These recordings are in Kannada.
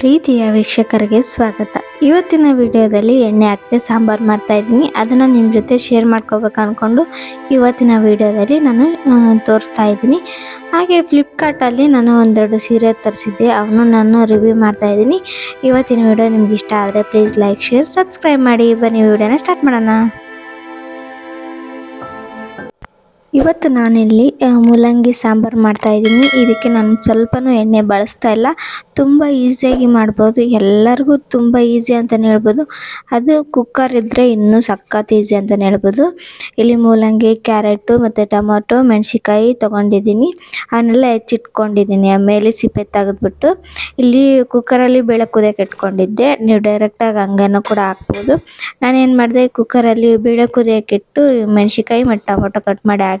ಪ್ರೀತಿಯ ವೀಕ್ಷಕರಿಗೆ ಸ್ವಾಗತ. ಇವತ್ತಿನ ವಿಡಿಯೋದಲ್ಲಿ ಎಣ್ಣೆ ಹಾಕಿದೆ ಸಾಂಬಾರು ಮಾಡ್ತಾ ಇದ್ದೀನಿ. ಅದನ್ನು ನಿಮ್ಮ ಜೊತೆ ಶೇರ್ ಮಾಡ್ಕೋಬೇಕು ಅಂದ್ಕೊಂಡು ಇವತ್ತಿನ ವಿಡಿಯೋದಲ್ಲಿ ನಾನು ತೋರಿಸ್ತಾ ಇದ್ದೀನಿ. ಹಾಗೆ ಫ್ಲಿಪ್ಕಾರ್ಟಲ್ಲಿ ನಾನು ಒಂದೆರಡು ಸೀರೆ ತರಿಸಿದ್ದೆ. ಅವನು ನಾನು ರಿವ್ಯೂ ಮಾಡ್ತಾ ಇದ್ದೀನಿ. ಇವತ್ತಿನ ವಿಡಿಯೋ ನಿಮ್ಗೆ ಇಷ್ಟ ಆದರೆ ಪ್ಲೀಸ್ ಲೈಕ್ ಶೇರ್ ಸಬ್ಸ್ಕ್ರೈಬ್ ಮಾಡಿ. ಬನ್ನಿ, ವಿಡಿಯೋನ ಸ್ಟಾರ್ಟ್ ಮಾಡೋಣ. ಇವತ್ತು ನಾನಿಲ್ಲಿ ಮೂಲಂಗಿ ಸಾಂಬಾರು ಮಾಡ್ತಾ ಇದ್ದೀನಿ. ಇದಕ್ಕೆ ನಾನು ಸ್ವಲ್ಪನೂ ಎಣ್ಣೆ ಬಳಸ್ತಾ ಇಲ್ಲ. ತುಂಬ ಈಸಿಯಾಗಿ ಮಾಡ್ಬೋದು. ಎಲ್ಲರಿಗೂ ತುಂಬ ಈಸಿ ಅಂತಲೇ ಹೇಳ್ಬೋದು. ಅದು ಕುಕ್ಕರ್ ಇದ್ದರೆ ಇನ್ನೂ ಸಖತ್ ಈಸಿ ಅಂತಲೇ ಹೇಳ್ಬೋದು. ಇಲ್ಲಿ ಮೂಲಂಗಿ, ಕ್ಯಾರೆಟು ಮತ್ತು ಟೊಮೊಟೊ ಮೆಣಸಿಕಾಯಿ ತೊಗೊಂಡಿದ್ದೀನಿ. ಅವನ್ನೆಲ್ಲ ಹೆಚ್ಚಿಟ್ಕೊಂಡಿದ್ದೀನಿ. ಆಮೇಲೆ ಸಿಪ್ಪೆ ತೆಗೆದ್ಬಿಟ್ಟು ಇಲ್ಲಿ ಕುಕ್ಕರಲ್ಲಿ ಬೇಳೆ ಕುದಿಯೋಕೆ ಇಟ್ಕೊಂಡಿದ್ದೆ ನೀವು ಡೈರೆಕ್ಟಾಗಿ ಹಂಗನೂ ಕೂಡ ಹಾಕ್ಬೋದು. ನಾನೇನು ಮಾಡಿದೆ, ಕುಕ್ಕರಲ್ಲಿ ಬೇಳೆ ಇಟ್ಟು ಮೆಣಸಿಕಾಯಿ ಮತ್ತು ಟೊಮೊಟೊ ಕಟ್ ಮಾಡಿ ಹಾಕಿ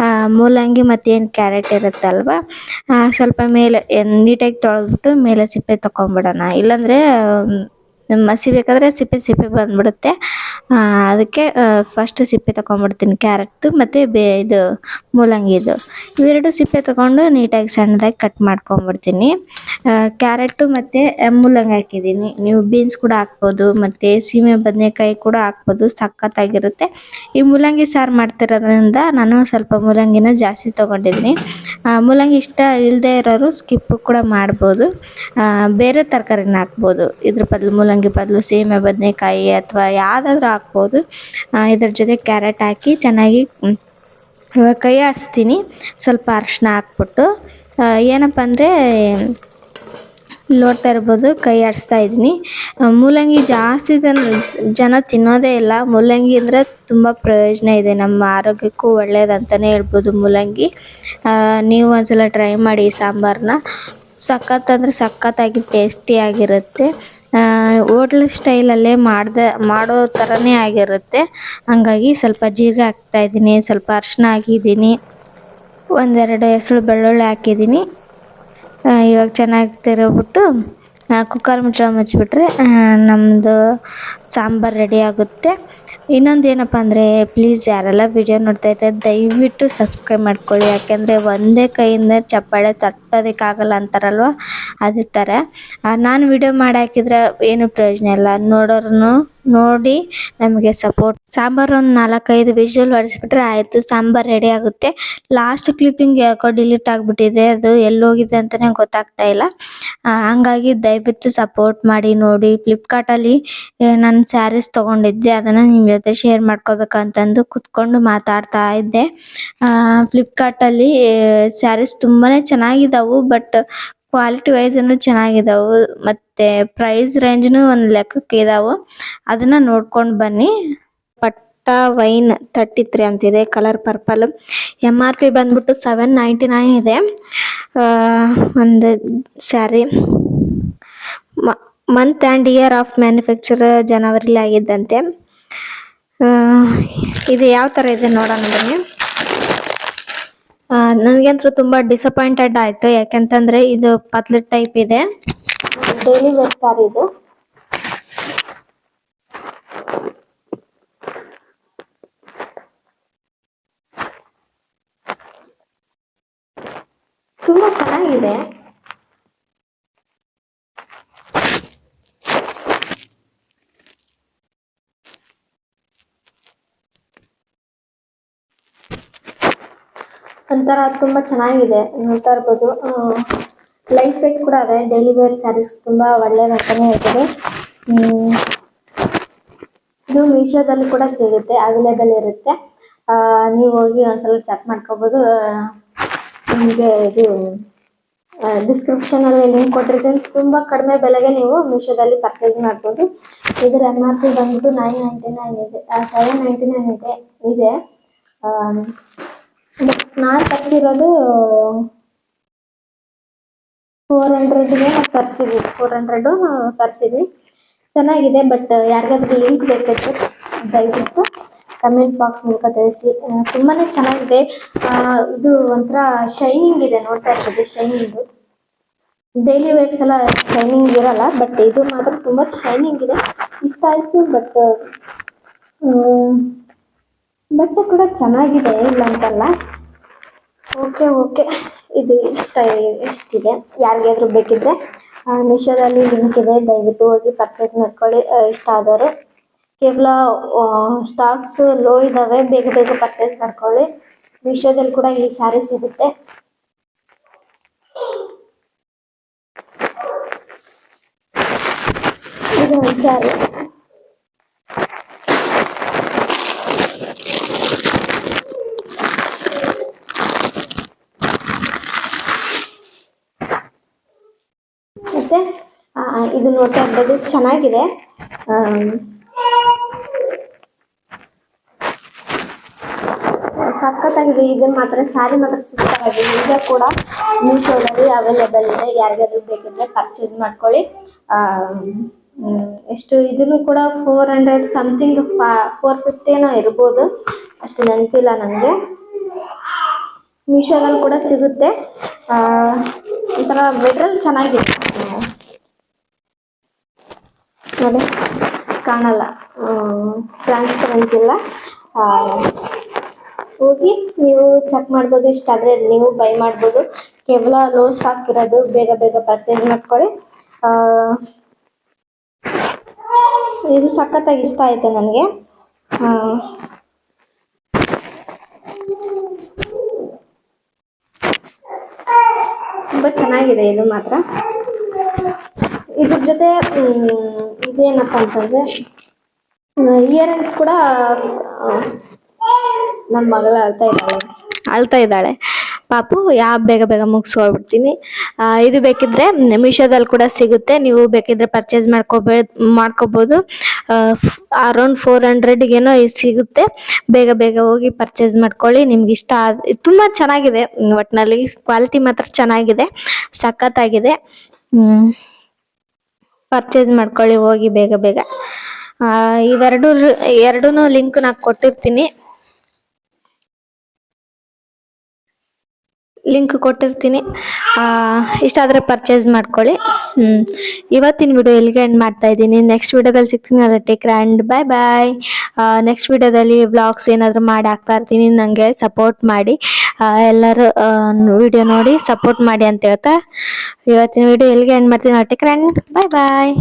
ಆ, ಮೂಲಂಗಿ ಮತ್ತೇನು ಕ್ಯಾರೆಟ್ ಇರುತ್ತಲ್ವ ಸ್ವಲ್ಪ ಮೇಲೆ ನೀಟಾಗಿ ತೊಳೆದ್ಬಿಟ್ಟು ಮೇಲೆ ಸಿಪ್ಪೆ ತಗೊಂಬಿಡೋಣ ಇಲ್ಲಾಂದರೆ ಮಸಿಬೇಕಾದ್ರೆ ಸಿಪ್ಪೆ ಸಿಪ್ಪೆ ಬಂದ್ಬಿಡುತ್ತೆ. ಅದಕ್ಕೆ ಫಸ್ಟ್ ಸಿಪ್ಪೆ ತಗೊಂಬಿಡ್ತೀನಿ ಕ್ಯಾರೆಟ್ದು ಮತ್ತು ಬೇ, ಇದು ಮೂಲಂಗಿದು. ಇವೆರಡು ಸಿಪ್ಪೆ ತಗೊಂಡು ನೀಟಾಗಿ ಸಣ್ಣದಾಗಿ ಕಟ್ ಮಾಡ್ಕೊಂಬಿಡ್ತೀನಿ ಕ್ಯಾರೆಟು ಮತ್ತು ಮೂಲಂಗಿ ಹಾಕಿದ್ದೀನಿ. ನೀವು ಬೀನ್ಸ್ ಕೂಡ ಹಾಕ್ಬೋದು, ಮತ್ತು ಸೀಮೆ ಬದನೆಕಾಯಿ ಕೂಡ ಹಾಕ್ಬೋದು, ಸಖತ್ತಾಗಿರುತ್ತೆ. ಈ ಮೂಲಂಗಿ ಸಾರು ಮಾಡ್ತಿರೋದ್ರಿಂದ ನಾನು ಸ್ವಲ್ಪ ಮೂಲಂಗಿನ ಜಾಸ್ತಿ ತೊಗೊಂಡಿದ್ದೀನಿ. ಮೂಲಂಗಿ ಇಷ್ಟ ಇಲ್ಲದೆ ಇರೋರು ಸ್ಕಿಪ್ಪು ಕೂಡ ಮಾಡ್ಬೋದು. ಬೇರೆ ತರಕಾರಿನ ಹಾಕ್ಬೋದು, ಇದ್ರ ಬದಲು ಮೂಲಂಗಿ. ಬದಲು ಸೀಮೆ ಬದನೆಕಾಯಿ ಅಥವಾ ಯಾವುದಾದ್ರೂ ಹಾಕ್ಬೋದು. ಇದ್ರ ಜೊತೆ ಕ್ಯಾರೆಟ್ ಹಾಕಿ ಚೆನ್ನಾಗಿ ಕೈ ಆಡಿಸ್ತೀನಿ. ಸ್ವಲ್ಪ ಅರಿಶಿನ ಹಾಕ್ಬಿಟ್ಟು. ಏನಪ್ಪ ಅಂದರೆ, ನೋಡ್ತಾ ಇರ್ಬೋದು, ಕೈ ಆಡಿಸ್ತಾ ಇದ್ದೀನಿ. ಮೂಲಂಗಿ ಜಾಸ್ತಿ ಜನ ಜನ ತಿನ್ನೋದೇ ಇಲ್ಲ. ಮೂಲಂಗಿ ಅಂದರೆ ತುಂಬ ಪ್ರಯೋಜನ ಇದೆ. ನಮ್ಮ ಆರೋಗ್ಯಕ್ಕೂ ಒಳ್ಳೆಯದಂತಲೇ ಹೇಳ್ಬೋದು ಮೂಲಂಗಿ. ನೀವು ಒಂದ್ಸಲ ಟ್ರೈ ಮಾಡಿ ಸಾಂಬಾರನ್ನ ಸಖತ್ ಅಂದರೆ ಸಖತ್ತಾಗಿ ಟೇಸ್ಟಿಯಾಗಿರುತ್ತೆ ಹೋಟ್ಲ್ ಸ್ಟೈಲಲ್ಲೇ ಮಾಡ್ದೆ, ಮಾಡೋ ಥರನೇ ಆಗಿರುತ್ತೆ. ಹಂಗಾಗಿ ಸ್ವಲ್ಪ ಜೀರಿಗೆ ಹಾಕ್ತಾ ಇದ್ದೀನಿ, ಸ್ವಲ್ಪ ಅರಿಶಿನ ಹಾಕಿದ್ದೀನಿ. ಒಂದೆರಡು ಹೆಸರು ಬೆಳ್ಳುಳ್ಳಿ ಹಾಕಿದ್ದೀನಿ. ಇವಾಗ ಚೆನ್ನಾಗಿ ತಿರುಗ್ಬಿಟ್ಟು ಕುಕ್ಕರ್ ಮುಚ್ಚಳ ಮುಚ್ಚಿಬಿಟ್ರೆ ನಮ್ಮದು ಸಾಂಬಾರು ರೆಡಿ ಆಗುತ್ತೆ. ಇನ್ನೊಂದು ಏನಪ್ಪ ಅಂದರೆ ಪ್ಲೀಸ್ ಯಾರೆಲ್ಲ ವಿಡಿಯೋ ನೋಡ್ತಾ ದಯವಿಟ್ಟು ಸಬ್ಸ್ಕ್ರೈಬ್ ಮಾಡ್ಕೊಳ್ಳಿ. ಯಾಕೆಂದರೆ ಒಂದೇ ಕೈಯಿಂದ ಚಪ್ಪಾಳೆ ತಟ್ಟೋದಕ್ಕಾಗಲ್ಲ ಅಂತಾರಲ್ವ? ಅದೇ ಥರ ನಾನು ವಿಡಿಯೋ ಮಾಡಿ ಹಾಕಿದ್ರೆ ಏನು ಪ್ರಯೋಜನ ಇಲ್ಲ. ನೋಡೋರು ನೋಡಿ, ನಮಗೆ ಸಪೋರ್ಟ್ ಸಾಂಬಾರು ಒಂದು ನಾಲ್ಕೈದು ವಿಷಲ್ ಹೊಡಿಸ್ಬಿಟ್ರೆ ಆಯಿತು, ಸಾಂಬಾರು ರೆಡಿ ಆಗುತ್ತೆ. ಲಾಸ್ಟ್ ಕ್ಲಿಪ್ಪಿಂಗ್ ಯಾಕೋ ಡಿಲೀಟ್ ಆಗಿಬಿಟ್ಟಿದೆ, ಅದು ಎಲ್ಲೋಗಿದೆ ಅಂತಲೇ ಗೊತ್ತಾಗ್ತಾ ಇಲ್ಲ. ಹಂಗಾಗಿ ದಯವಿಟ್ಟು ಸಪೋರ್ಟ್ ಮಾಡಿ, ನೋಡಿ. ಫ್ಲಿಪ್ಕಾರ್ಟಲ್ಲಿ ನಾನು ಸ್ಯಾರೀಸ್ ತೊಗೊಂಡಿದ್ದೆ, ಅದನ್ನು ನಿಮ್ಮ ಜೊತೆ ಶೇರ್ ಮಾಡ್ಕೋಬೇಕಂತಂದು ಕುತ್ಕೊಂಡು ಮಾತಾಡ್ತಾ ಇದ್ದೆ. ಫ್ಲಿಪ್ಕಾರ್ಟಲ್ಲಿ ಸ್ಯಾರೀಸ್ ತುಂಬಾ ಚೆನ್ನಾಗಿದ್ದಾವು ಬಟ್ ಕ್ವಾಲಿಟಿ ವೈಸನ್ನು ಚೆನ್ನಾಗಿದ್ದಾವೆ ಮತ್ತು ಪ್ರೈಸ್ ರೇಂಜ್ನು ಒಂದು ಲೆಕ್ಕಕ್ಕೆ ಇದಾವೆ. ಅದನ್ನು ನೋಡ್ಕೊಂಡು ಬನ್ನಿ. ಪಟ್ಟ ವೈನ್ ತರ್ಟಿ ತ್ರೀ ಅಂತಿದೆ colour purple M R P ಬಂದ್ಬಿಟ್ಟು ಸೆವೆನ್ ನೈಂಟಿ ನೈನ್ ಇದೆ ಒಂದು sari month and year of manufacture ಜನವರಿಲಿ ಆಗಿದ್ದಂತೆ. ಇದು ಯಾವ ಥರ ಇದೆ ನೋಡೋಣ ಬನ್ನಿ. ನನಗಂತೂ ತುಂಬ ಡಿಸಪಾಯಿಂಟೆಡ್ ಆಯಿತು. ಯಾಕೆಂತಂದರೆ ಇದು ಪತ್ಲ ಟೈಪ್ ಇದೆ. ಡೈಲಿ ವೇರ್ ಸಾರಿ ಇದು. ತುಂಬ ಚೆನ್ನಾಗಿದೆ. ಒಂಥರ ತುಂಬ ಚೆನ್ನಾಗಿದೆ, ನೋಡ್ತಾ ಇರ್ಬೋದು. ಲೈಟ್ ವೇಟ್ ಕೂಡ ಅದೇ ಡೈಲಿ ವೇರ್ ಸ್ಯಾರೀಸ್ ತುಂಬ ಒಳ್ಳೇದು ಅಂತಲೇ ಹೇಳ್ಬೋದು. ಇದು ಮೀಶೋದಲ್ಲಿ ಕೂಡ ಸಿಗುತ್ತೆ ಅವೈಲೇಬಲ್ ಇರುತ್ತೆ. ನೀವು ಹೋಗಿ ಒಂದ್ಸಲ ಚೆಕ್ ಮಾಡ್ಕೋಬೋದು. ನಿಮಗೆ ಇದು ಡಿಸ್ಕ್ರಿಪ್ಷನಲ್ಲಿ ಲಿಂಕ್ ಕೊಟ್ಟಿರ್ತೀನಿ. ತುಂಬ ಕಡಿಮೆ ಬೆಲೆಗೆ ನೀವು ಮೀಶೋದಲ್ಲಿ ಪರ್ಚೇಸ್ ಮಾಡ್ಬೋದು. ಇದರ ಎಂ ಆರ್ ಪಿ ಬಂದ್ಬಿಟ್ಟು ನೈನ್ ನೈಂಟಿ ನೈನ್ ಇದೆ ಸೆವೆನ್ ನೈಂಟಿ ನೈನ್ ಇದೆ ಇದೆ. ನಾನು ತರಿಸಿರೋದು ಫೋರ್ ಹಂಡ್ರೆಡ್ಗೆ ತರಿಸಿದ್ವಿ. ಫೋರ್ ಹಂಡ್ರೆಡು ತರಿಸಿದ್ವಿ. ಚೆನ್ನಾಗಿದೆ ಬಟ್ ಯಾರಿಗಾದ್ರೂ ಲಿಂಕ್ ಬೇಕಿತ್ತು ದಯವಿಟ್ಟು ಕಮೆಂಟ್ ಬಾಕ್ಸ್ ಮೂಲಕ ತಿಳಿಸಿ. ತುಂಬಾ ಚೆನ್ನಾಗಿದೆ. ಇದು ಒಂಥರ ಶೈನಿಂಗ್ ಇದೆ, ನೋಡ್ತಾ ಇರ್ತದೆ ಶೈನಿಂಗು ಡೈಲಿ ವೇರ್ಸ್ ಎಲ್ಲ ಶೈನಿಂಗ್ ಇರಲ್ಲ ಬಟ್ ಇದು ಮಾತ್ರ ತುಂಬ ಶೈನಿಂಗ್ ಇದೆ. ಇಷ್ಟ ಆಯಿತು ಬಟ್ ಬಟ್ಟೆ ಕೂಡ ಚೆನ್ನಾಗಿದೆ ಇಲ್ಲ ಅಂತಲ್ಲ. Okay okay. ಇದು ಇಷ್ಟ, ಇಷ್ಟಿದೆ. ಯಾರಿಗಾದ್ರೂ ಬೇಕಿದ್ರೆ ಮೀಶೋದಲ್ಲಿ ಲಿಂಕ್ ಇದೆ. ದಯವಿಟ್ಟು ಹೋಗಿ ಪರ್ಚೇಸ್ ಮಾಡ್ಕೊಳ್ಳಿ. ಇಷ್ಟ ಆದವರು. ಕೇವಲ ಸ್ಟಾಕ್ಸ್ ಲೋ ಇದ್ದಾವೆ ಬೇಗ ಬೇಗ ಪರ್ಚೇಸ್ ಮಾಡ್ಕೊಳ್ಳಿ. ಮೀಶೋದಲ್ಲಿ ಕೂಡ ಈ ಸ್ಯಾರಿ ಸಿಗುತ್ತೆ. ಇದು ಸ್ಯಾರಿ ಮತ್ತೆ ಇದು ನೋಡ್ತಾ ಇರ್ಬೋದು. ಚೆನ್ನಾಗಿದೆ. ಸಕ್ಕತ್ತಾಗಿದೆ ಇದು ಮಾತ್ರ ಸ್ಯಾರಿ ಮಾತ್ರ ಸೂಪರ್ ಆಗಿದೆ ಈಗ ಕೂಡ ಮೀಶೋದಲ್ಲಿ ಅವೈಲೇಬಲ್ ಇದೆ. ಯಾರಿಗಾದ್ರೂ ಬೇಕಿದ್ರೆ ಪರ್ಚೇಸ್ ಮಾಡ್ಕೊಳ್ಳಿ. ಎಷ್ಟು, ಇದನ್ನು ಕೂಡ ಫೋರ್ ಹಂಡ್ರೆಡ್ ಸಮಥಿಂಗ್ ಫೋರ್ ಫಿಫ್ಟಿನೋ ಇರ್ಬೋದು. ಅಷ್ಟು ನೆನಪಿಲ್ಲ ನನಗೆ. ಮೀಶೋದಲ್ಲಿ ಕೂಡ ಸಿಗುತ್ತೆ. ಒಂಥರ ಮೆಟ್ರಲ್ ಚೆನ್ನಾಗಿದೆ. ನೋಡಿ, ಕಾಣಲ್ಲ. ಟ್ರಾನ್ಸ್ಪರೆಂಟ್ ಇಲ್ಲ. ಹೋಗಿ ನೀವು ಚೆಕ್ ಮಾಡ್ಬೋದು, ಇಷ್ಟ ಆದರೆ ನೀವು ಬೈ ಮಾಡ್ಬೋದು. ಕೇವಲ ಲೋ ಸ್ಟಾಕ್ ಇರೋದು, ಬೇಗ ಬೇಗ ಪರ್ಚೇಸ್ ಮಾಡ್ಕೊಳ್ಳಿ. ಇದು ಸಖತ್ತಾಗಿ ಇಷ್ಟ ಆಯ್ತು ನನಗೆ. ತುಂಬ ಚೆನ್ನಾಗಿದೆ ಇದು ಮಾತ್ರ. ಇದ್ರ ಜೊತೆ ಇದೇನಪ್ಪ ಅಂತಂದರೆ ಇಯರಿಂಗ್ಸ್ ಕೂಡ ನಮ್ಮ ಮಗಳು ಅಳ್ತಾ ಇದ್ದಾಳೆ. ಅಳ್ತಾ ಇದ್ದಾಳೆ. ಪಾಪು, ಯಾ ಬೇಗ ಬೇಗ ಮುಗಿಸ್ಕೊಳ್ಬಿಡ್ತೀನಿ. ಇದು ಬೇಕಿದ್ರೆ ಮೀಶೋದಲ್ಲಿ ಕೂಡ ಸಿಗುತ್ತೆ. ನೀವು ಬೇಕಿದ್ರೆ ಪರ್ಚೇಸ್ ಮಾಡ್ಕೋಬೇ, ಮಾಡ್ಕೋಬೋದು. ಅರೌಂಡ್ ಫೋರ್ ಹಂಡ್ರೆಡ್ಗೇನೋ ಸಿಗುತ್ತೆ. ಬೇಗ ಬೇಗ ಹೋಗಿ ಪರ್ಚೇಸ್ ಮಾಡ್ಕೊಳ್ಳಿ. ನಿಮ್ಗೆ ಇಷ್ಟ ತುಂಬ ಚೆನ್ನಾಗಿದೆ. ಒಟ್ಟಿನಲ್ಲಿ ಕ್ವಾಲಿಟಿ ಮಾತ್ರ ಚೆನ್ನಾಗಿದೆ. ಸಖತ್ತಾಗಿದೆ. ಪರ್ಚೇಸ್ ಮಾಡ್ಕೊಳ್ಳಿ, ಹೋಗಿ ಬೇಗ ಬೇಗ. ಇವೆರಡು ಎರಡೂ ಲಿಂಕ್ ನಾನು ಕೊಟ್ಟಿರ್ತೀನಿ. ಲಿಂಕ್ ಕೊಟ್ಟಿರ್ತೀನಿ. ಇಷ್ಟ ಆದರೆ ಪರ್ಚೇಸ್ ಮಾಡ್ಕೊಳ್ಳಿ. ಹ್ಞೂ ಇವತ್ತಿನ ವಿಡಿಯೋ ಇಲ್ಲಿಗೆ ಎಂಡ್ ಮಾಡ್ತಾ ಇದ್ದೀನಿ. ನೆಕ್ಸ್ಟ್ ವಿಡಿಯೋದಲ್ಲಿ ಸಿಗ್ತೀನಿ. ಅದರ take and bye bye next ವಿಡಿಯೋದಲ್ಲಿ ವ್ಲಾಗ್ಸ್ ಏನಾದರೂ ಮಾಡಿ ಹಾಕ್ತಾ ಇರ್ತೀನಿ. ನನಗೆ ಸಪೋರ್ಟ್ ಮಾಡಿ. ಎಲ್ಲರೂ ವಿಡಿಯೋ ನೋಡಿ ಸಪೋರ್ಟ್ ಮಾಡಿ ಅಂತ ಹೇಳ್ತಾ. ಇವತ್ತಿನ ವಿಡಿಯೋ ಎಲ್ಲಿಗೆ ಎಂಡ್ ಮಾಡ್ತೀನಿ. Take and bye bye